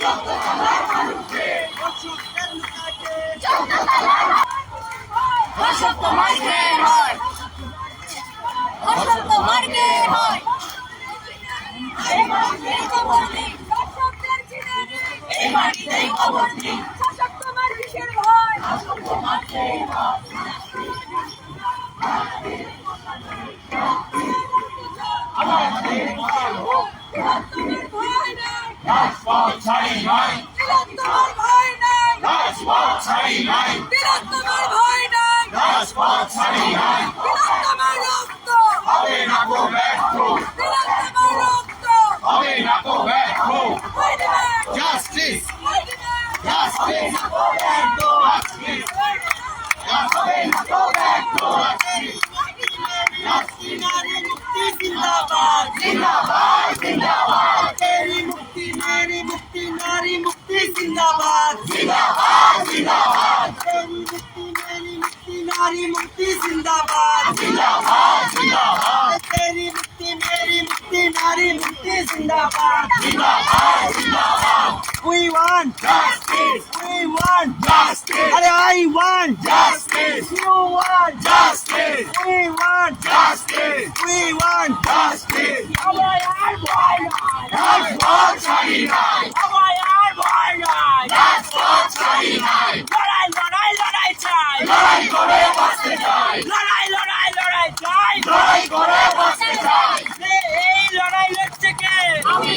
তো মারতে হয় তো মারতে হয় এই এই মাটিতেই কবর নাই। তিলোত্তমের ভয় নাই। রাজপথ ছাড়ি নাই। তিলোত্তমের ভয় নাই। রাজপথ ছাড়ি নাই। তিলোত্তমের রক্ত। হবে না কো ব্যর্থ। তিলোত্তমের রক্ত। হবে না কো ব্যর্থ। জাস্টিস। জাস্টিস। জাস্টিস। জিন্দাবাদ। জিন্দাবাদ। জিন্দাবাদ। জিন্দাবাদ জিন্দাবাদ জিন্দাবাদ তেরি মুক্তি মেরি মুক্তি নারী মুক্তি জিন্দাবাদ জিন্দাবাদ জিন্দাবাদ We want justice we want justice আরে I want justice you want justice we want justice we want justice আমায় আর ভয় নাই রাজপথ ছাড়ি নাই আমায় আর ভয় নাই রাজপথ ছাড়ি নাই লড়াই লড়াই লড়াই চাই লড়াই করে বাঁচতে চাই জয় করে বাঁচতে চাই। এই লড়াই লড়ছে কে? আমি।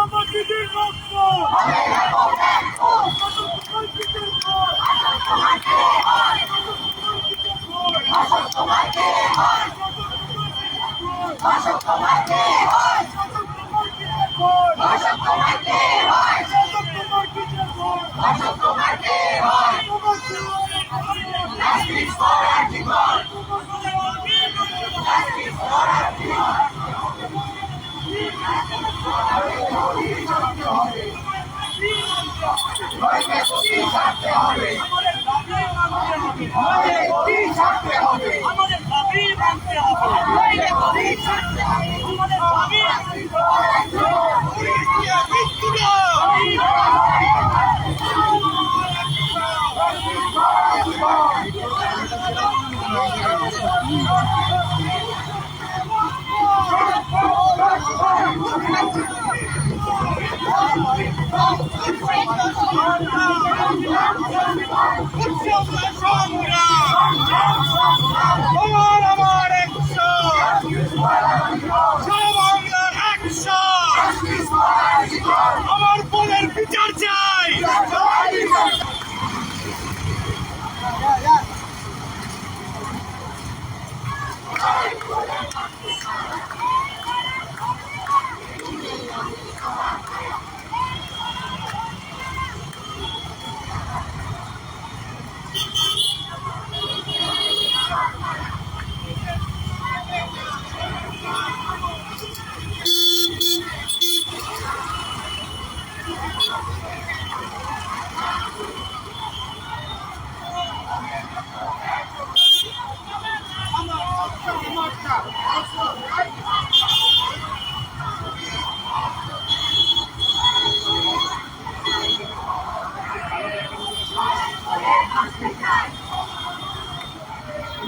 আমাদের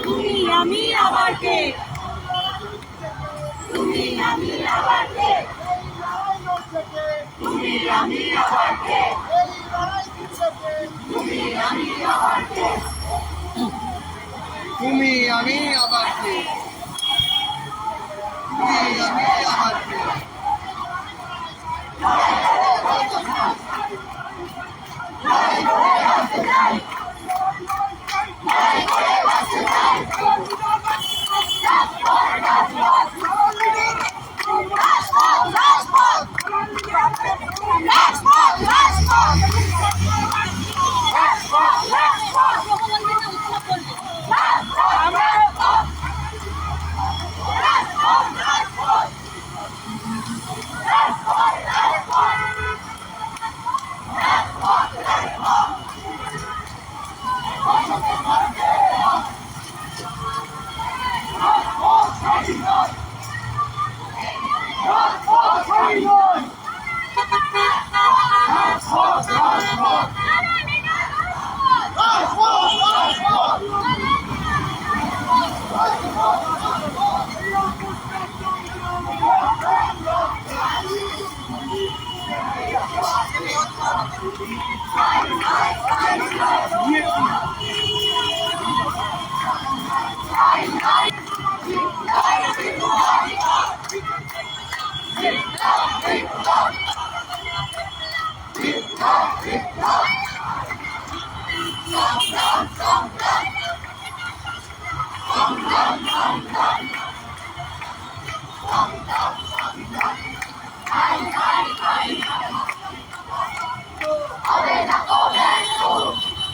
তুমি আমি তুমি আমি আবার কে? তুমি আমি আবার কে? তুমি আমি আবার কে? তুমি আমি আবার কে? তুমি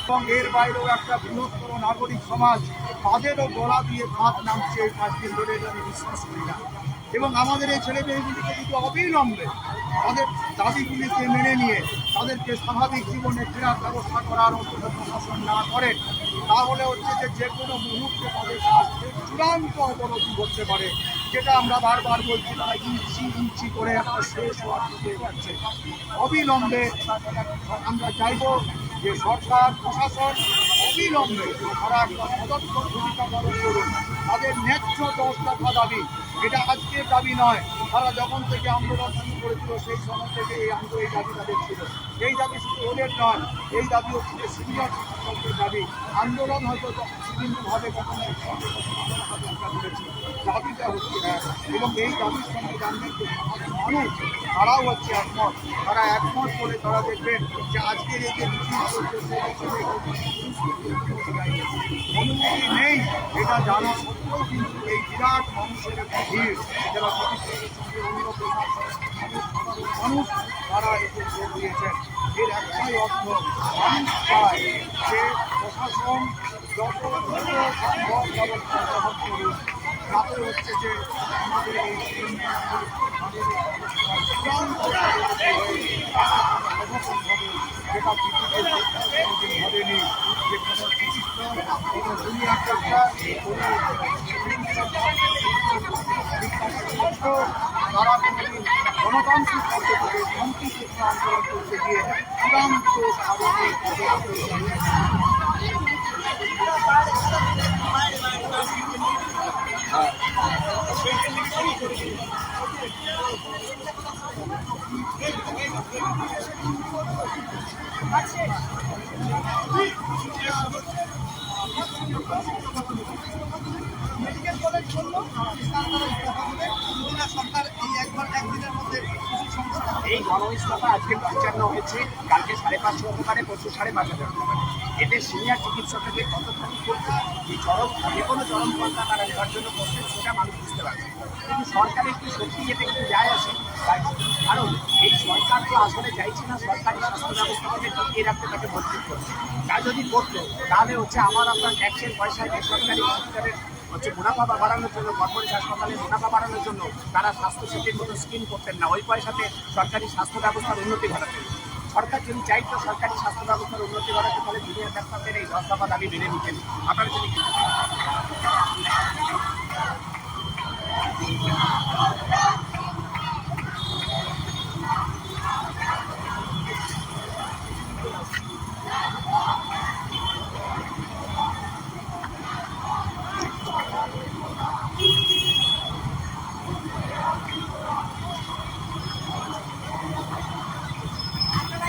এবং এর বাইরেও একটা বৃহত্তর নাগরিক সমাজ, তাদেরও গলা দিয়ে ভাত নামছে এই ধরে আমি বিশ্বাস করি না। এবং আমাদের এই ছেলে মেয়েগুলিকে যদি অবিলম্বে তাদের দাবিগুলিকে মেনে নিয়ে তাদেরকে স্বাভাবিক জীবনে ফেরার ব্যবস্থা করার অন্তত প্রশাসন না করেন তাহলে হচ্ছে যে যে কোনো মুহূর্তে তাদের স্বাস্থ্যের চূড়ান্ত অবনতি ঘটতে পারে, যেটা আমরা বারবার বলছি তারা ইঞ্চি ইঞ্চি করে একটা শেষ হওয়ার দিকে যাচ্ছে। অবিলম্বে আমরা চাইব যে সরকার, প্রশাসন অবিলম্বে তারা একটা সদস্য ভূমিকা পালন করুন তাদের ন্যায্য দশ দফা দাবি, এটা আজকের দাবি নয়। তারা যখন থেকে আন্দোলন শুরু করেছিল, সেই সময় থেকে এই আন্দোলন এই দাবি তাদের ছিল। এই দাবি শুধু ওদের নয়, এই দাবি হচ্ছে সিনিয়র শিক্ষকদের দাবি, আন্দোলন হয়তো বিভিন্নভাবে কখনো দাবিটা হচ্ছে এক এবং এই দাবির সঙ্গে যে মানুষ, তারাও হচ্ছে একমত। তারা একমত করে তারা দেখবেন যে আজকের এই যে অনুমতি নেই। এটা জানা সত্ত্বেও কিন্তু এই বিরাট মানুষের ভিড়, যারা মানুষ তারা এতে দিয়েছেন। এর একটাই অর্থ মানুষ চায় যে প্রশাসন যত সম্ভব ব্যবস্থা হচ্ছে যে আমাদের এই যেটা পৃথিবীতে ভাবেনি যে তারা গণতান্ত্রিক পদ্ধতিতে শান্তিপূর্ণ আন্দোলন করতে গিয়ে চূড়ান্ত মেডিকেল কলেজ বলল সরকার এই গণইস্তফা আজকে পঞ্চান্ন হয়েছে। কালকে সাড়ে পাঁচশো হতে পারে, পরশু সাড়ে পাঁচ হাজার হতে পারে। এতে সিনিয়র চিকিৎসকদের কতখানি করতে এই চরম, যে কোনো চরম পন্থা তারা নেওয়ার জন্য করছে, সেটা মানুষ বুঝতে পারছে। কিন্তু সরকারের কি সত্যি এতে কিন্তু যায় আসে? কারণ এই সরকার তো আসলে চাইছে না, সরকারি স্বাস্থ্য ব্যবস্থাটাকে টিকিয়ে রাখতে তাকে মজবুত করছে। তা যদি করতো, তাহলে হচ্ছে আমার আপনার ট্যাক্সের পয়সায় বেসরকারি হসপিটালের হচ্ছে মুনাফা বাড়ানোর জন্য, কর্পোরেট হাসপাতালে মুনাফা বাড়ানোর জন্য তারা স্বাস্থ্য সেতুর মতো স্কিম করতেন না। ওই পয়সাতে সরকারি স্বাস্থ্য ব্যবস্থার উন্নতি ঘটাতেন। সরকার যদি চাইতো সরকারি স্বাস্থ্য ব্যবস্থার উন্নতি ঘটাতে ফলে জুনিয়র ডাক্তারদের এই দশ দাবি মেনে নিতেন। আপনারা যদি আপনারা